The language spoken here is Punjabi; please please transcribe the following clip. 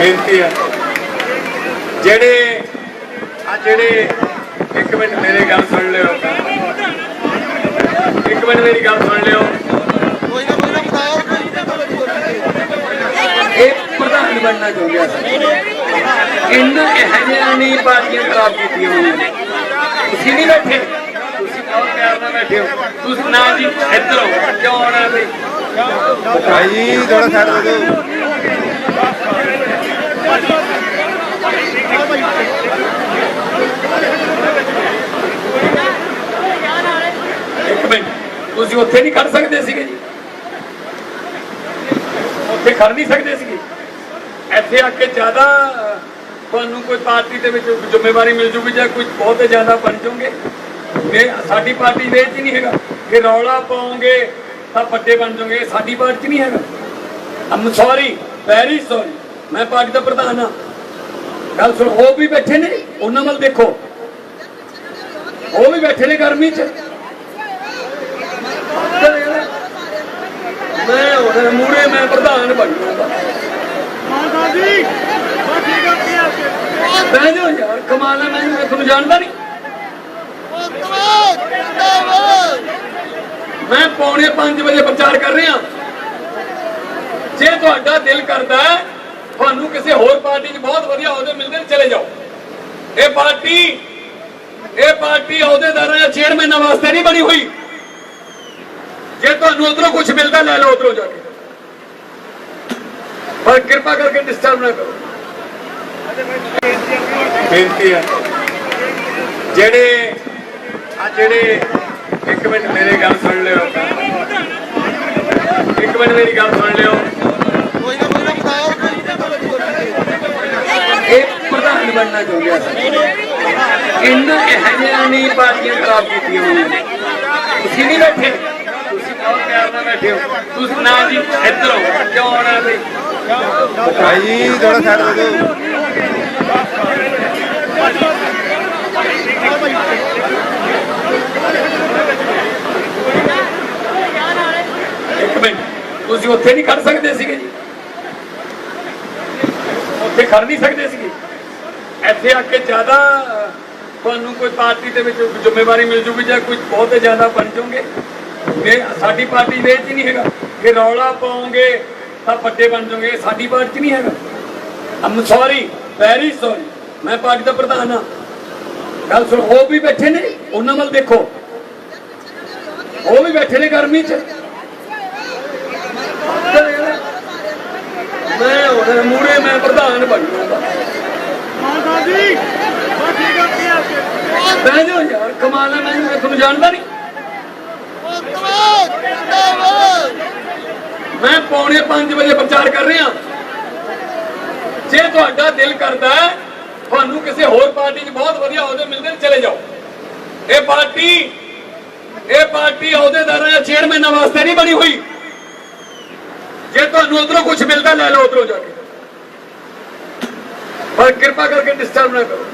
ਬੇਨਤੀ ਹੈ ਜਿਹੜੇ, ਆ ਜਿਹੜੇ, ਇੱਕ ਮਿੰਟ ਮੇਰੀ ਗੱਲ ਸੁਣ ਲਿਓ। ਇੱਕ ਮਿੰਟ ਮੇਰੀ ਗੱਲ ਸੁਣ ਲਿਓ। ਕੋਈ ਨਾ ਇਹ ਪ੍ਰਧਾਨ ਬਣਨਾ ਚਾਹੁੰਦਾ ਸੀ ਇਹਨਾਂ ਇਹ ਨਹੀਂ ਪਾਰਟੀਆਂ ਖਰਾਬ ਕੀਤੀਆਂ ਹੋਈਆਂ ਤੁਸੀਂ ਨਹੀਂ ਬੈਠੇ। ਤੁਸੀਂ ਬਹੁਤ ਪਿਆਰ ਨਾਲ ਬੈਠੇ ਹੋ। ਤੁਸੀਂ ਨਾ ਜੀ, ਇੱਧਰ ਆਓ। ਕਿਉਂ ਆਉਣਾ ਵੀ ਭਾਈ ਥੋੜਾ ਸਾਈਡ ਦਿਓ। ਇੱਕ ਮਿੰਟ, ਤੁਸੀਂ ਉੱਥੇ ਨਹੀਂ ਖੜ ਸਕਦੇ ਸੀਗੇ ਜੀ। ਉੱਥੇ ਖੜ ਨਹੀਂ ਸਕਦੇ ਸੀਗੇ। ਇੱਥੇ ਆ ਕੇ ਜ਼ਿਆਦਾ ਤੁਹਾਨੂੰ ਕੋਈ ਪਾਰਟੀ ਦੇ ਵਿੱਚ ਜ਼ਿੰਮੇਵਾਰੀ ਮਿਲ ਜੂਗੀ ਜਾਂ ਕੁਝ ਬਹੁਤ ਜ਼ਿਆਦਾ ਬਣ ਜਾਓਗੇ ਇਹ ਸਾਡੀ ਪਾਰਟੀ ਦੇ ਵਿੱਚ ਨਹੀਂ ਹੈਗਾ। ਕਿ ਰੌਲਾ ਪਾਓਗੇ ਤਾਂ ਵੱਡੇ ਬਣ ਜਾਓਗੇ ਸਾਡੀ ਪਾਰਟੀ 'ਚ ਨਹੀਂ ਹੈਗਾ। ਅਮ ਸੌਰੀ ਵੈਰੀ ਸੌਰੀ ਮੈਂ ਪਾਰਟੀ ਦਾ ਪ੍ਰਧਾਨ ਹਾਂ। ਗੱਲ ਸੁਣ ਉਹ ਵੀ ਬੈਠੇ ਨੇ, ਉਹਨਾਂ ਵੱਲ ਦੇਖੋ। ਉਹ ਵੀ ਬੈਠੇ ਨੇ ਗਰਮੀ 'ਚ। ਮੈਂ ਹੁਣ ਮੂਰੇ ਮੈਂ ਪ੍ਰਧਾਨ ਬਣੂਗਾ ਬਹਿ ਜਾਓ ਯਾਰ, ਕਮਾਲ ਹੈ, ਮੈਂ ਤੁਹਾਨੂੰ ਜਾਣਦਾ ਨਹੀਂ। ਮੈਂ ਪੌਣੇ 5 ਵਜੇ ਪ੍ਰਚਾਰ ਕਰ ਰਿਹਾ। ਜੇ ਤੁਹਾਡਾ ਦਿਲ ਕਰਦਾ ਤੁਹਾਨੂੰ ਕਿਸੇ ਹੋਰ ਪਾਰਟੀ 'ਚ ਬਹੁਤ ਵਧੀਆ ਅਹੁਦੇ ਮਿਲਦੇ ਨੇ, ਚਲੇ ਜਾਓ। ਇਹ ਪਾਰਟੀ ਇਹ ਪਾਰਟੀ ਅਹੁਦੇਦਾਰਾਂ ਜਾਂ ਚੇਅਰਮੈਨਾਂ ਵਾਸਤੇ ਨਹੀਂ ਬਣੀ ਹੋਈ। ਜੇ ਤੁਹਾਨੂੰ ਉਧਰੋਂ ਕੁਝ ਮਿਲਦਾ, ਲੈ ਲਓ ਉਧਰੋਂ ਜਾ ਕੇ। ਪਰ ਕਿਰਪਾ ਕਰਕੇ ਡਿਸਟਰਬ ਨਾ ਕਰੋ। ਬੇਨਤੀ ਹੈ। ਜਿਹੜੇ, ਆ ਜਿਹੜੇ, ਇੱਕ ਮਿੰਟ ਮੇਰੇ ਗੱਲ ਸੁਣ ਲਿਓ। ਇੱਕ ਮਿੰਟ ਮੇਰੀ ਗੱਲ ਸੁਣ ਲਿਓ ਕੋਈ ਨਾ ਕੋਈ ਨਾ ਬਤਾਓ ਕੋਈ ਨਾ ਇਹ ਪ੍ਰਧਾਨ ਬਣਨਾ ਚਾਹੁੰਦਾ ਸੀ ਇਹਨਾਂ ਇਹ ਨਹੀਂ ਪਾਰਟੀਆਂ ਖਰਾਬ ਕੀਤੀਆਂ ਹੋਈਆਂ? ਨੇ ਤੁਸੀਂ ਨਹੀਂ ਬੈਠੇ? ਤੁਸੀਂ ਬਹੁਤ ਪਿਆਰ ਨਾਲ ਬੈਠੇ ਹੋ। ਤੁਸੀਂ ਨਾ ਜੀ ਇੱਧਰ ਆਓ। ਕਿਉਂ ਆਉਣਾ ਵੀ? ਭਾਈ ਥੋੜਾ ਸਾਈਡ ਦੇ ਦਿਓ। ਇੱਕ ਮਿੰਟ। ਤੁਸੀਂ ਉੱਥੇ ਨਹੀਂ ਖੜ ਸਕਦੇ ਸੀਗੇ ਜੀ? ਉੱਥੇ ਖੜ ਨਹੀਂ ਸਕਦੇ ਸੀਗੇ? ਇੱਥੇ ਆ ਕੇ ਜ਼ਿਆਦਾ, ਤੁਹਾਨੂੰ ਕੋਈ ਪਾਰਟੀ ਦੇ ਵਿੱਚ ਜ਼ਿੰਮੇਵਾਰੀ ਮਿਲ ਜੂਗੀ ਜਾਂ ਕੁਝ ਬਹੁਤ ਜ਼ਿਆਦਾ ਬਣ ਜਾਓਗੇ ਇਹ ਸਾਡੀ ਪਾਰਟੀ ਦੇ ਵਿੱਚ ਨਹੀਂ ਹੈਗਾ। ਕਿ ਰੌਲਾ ਪਾਓਗੇ, ਤਾਂ ਵੱਡੇ ਬਣ ਜਾਓਗੇ ਸਾਡੀ ਪਾਰਟੀ 'ਚ ਨਹੀਂ ਹੈਗਾ। ਅਮ ਸੌਰੀ ਵੈਰੀ ਸੌਰੀ ਮੈਂ ਪਾਰਟੀ ਦਾ ਪ੍ਰਧਾਨ ਹਾਂ। ਗੱਲ ਸੁਣ, ਉਹ ਵੀ ਬੈਠੇ ਨੇ, ਉਹਨਾਂ ਵੱਲ ਦੇਖੋ। ਉਹ ਵੀ ਬੈਠੇ ਨੇ ਗਰਮੀ 'ਚ। ਮੈਂ ਹੁਣ ਮੂਰੇ ਮੈਂ ਪ੍ਰਧਾਨ ਬਣੂਗਾ ਬਹਿ ਜਾਓ ਯਾਰ, ਕਮਾਲ ਹੈ ਮੈਂ ਤੁਹਾਨੂੰ ਜਾਣਦਾ ਨਹੀਂ। ਮੈਂ ਪੌਣੇ 5 ਵਜੇ ਪ੍ਰਚਾਰ ਕਰ ਰਿਹਾ। ਜੇ ਤੁਹਾਡਾ ਦਿਲ ਕਰਦਾ ਤੁਹਾਨੂੰ ਕਿਸੇ ਹੋਰ ਪਾਰਟੀ 'ਚ ਬਹੁਤ ਵਧੀਆ ਅਹੁਦੇ ਮਿਲਦੇ ਨੇ, ਚਲੇ ਜਾਓ। ਇਹ ਪਾਰਟੀ ਇਹ ਪਾਰਟੀ ਅਹੁਦੇਦਾਰਾਂ ਜਾਂ ਚੇਅਰਮੈਨਾਂ ਵਾਸਤੇ ਨਹੀਂ ਬਣੀ ਹੋਈ। ਜੇ ਤੁਹਾਨੂੰ ਉਧਰੋਂ ਕੁਝ ਮਿਲਦਾ, ਲੈ ਲਓ ਉਧਰੋਂ ਜਾ ਕੇ। ਪਰ ਕਿਰਪਾ ਕਰਕੇ ਡਿਸਟਰਬ ਨਾ ਕਰੋ।